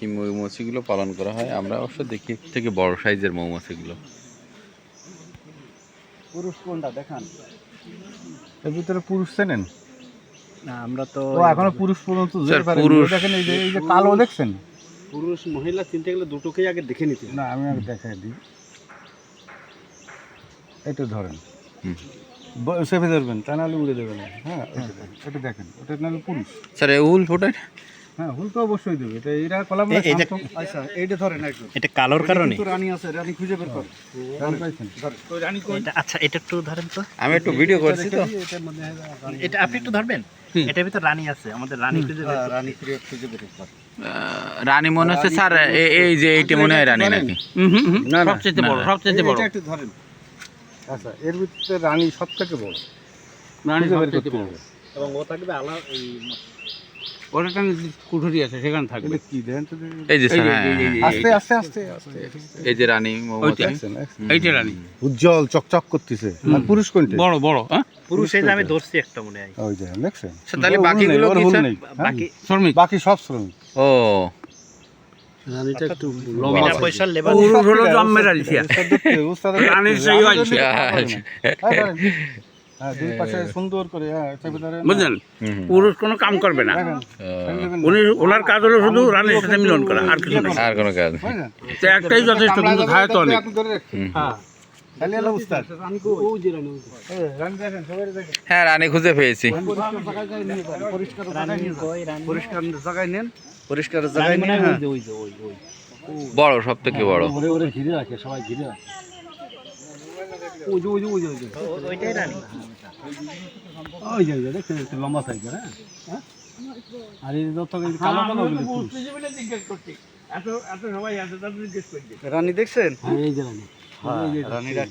এই মৌমাছিগুলো পালন করা হয়। আমরা অবশ্য দেখি থেকে বড় সাইজের মৌমাছিগুলো। পুরুষ কোনটা? দেখান। এর ভিতরে পুরুষ চেনেন? না আমরা তো ও এখনও পুরুষ পর্যন্ত পুরুষ- দেখেন এই যে এই যে কালো দেখছেন? পুরুষ মহিলা চিনতে গেলে দুটোকেই আগে দেখে নিতে না আমি আগে দেখাই দিই। এটা ধরেন। হুম। ব- ধরবেন তা নাহলে উড়ে দেবেন। হ্যাঁ এটা দেখেন, ওটা নাহলে পুরুষ। স্যার এ উল ফোটায় হ্যাঁ হুল তো অবশ্যই দেবে। এটা এরা কলাম এ- আচ্ছা এইটা ধরেন একদম। এটা কালোর কারণে? রানী আছে রানী খুঁজে বের করে। রানী পাইছেন। তো রানী কই? এটা আচ্ছা এটা একটু ধরেন তো। আমি একটু ভিডিও করছি তো। এটার মধ্যে রানী এটা আপনি একটু ধরবেন? এটার ভিতর রানী আছে আমাদের রানী খুঁজে বের রানী খুঁজে খুঁজে বের করে আহ, রানী মনে হচ্ছে স্যার এই যে এইটা মনে হয় রানী নাকি? না সবচেয়ে বড় সবচেয়ে বড়। একটু ধরেন। আচ্ছা এর ভিতরে রানী সব থেকে বড় বের করতে হবে। এবং ও থাকবে আলাদা এই ওটা কুঠুরি আছে সেখানে থাকবে। কি দেন এই যে। আস্তে আস্তে আস্তে আস্তে। এই যে রানী? এইটা রানী। উজ্জ্বল চকচক করতেছে। আর পুরুষ কোনটা? বড় বড় হ্যাঁ? পুরুষ এই যে আমি ধরছি একটা মনে হয়। ওই যে দেখছেন? স্যার, তাহলে ওর হুল বাকিগুলো কি স্যার? হ্যাঁ? বাকি শ্রমিক। বাকি সব শ্রমিক। ও। রানীটা একটু বাবা। বিনা পয়সার লেবার পুরুষ হলো জন্মের আলসিয়া রানীর সেই আলসিয়া হ্যাঁ দুই পাশে সুন্দর করে হ্যাঁ চেপে ধরেন বুঝলেন? হুম, হুম। পুরুষ কোনো কাম করবে না। উনি ওনার কাজ হলো শুধু রানীর সাথে মিলন করা আর কিছু না আর কোনো কাজ তো একটাই যথেষ্ট কিন্তু খায় তো অনেক। আপনি ধরে রাখছেন। হুম। হ্যাঁ। খালি হলো উস্তাদ। এই, রানী হ্যাঁ খুঁজে পেয়েছি। পরিষ্কার হয়। হ্যাঁ। বড় সব থেকে বড়। ওরে ওরে ঘিরে রাখে সবাই ঘিরে রাখে। ওই যে ওই যে ওই যে ওইটাই রানী। ওই যে ওই যে দেখছেন একটু লম্বা সাইজের হ্যাঁ? হ্যাঁ? আর এই যত কালো কালো ওগুলো করছি। রানী দেখছেন? এই যে রানী। হ্যাঁ রানীরা।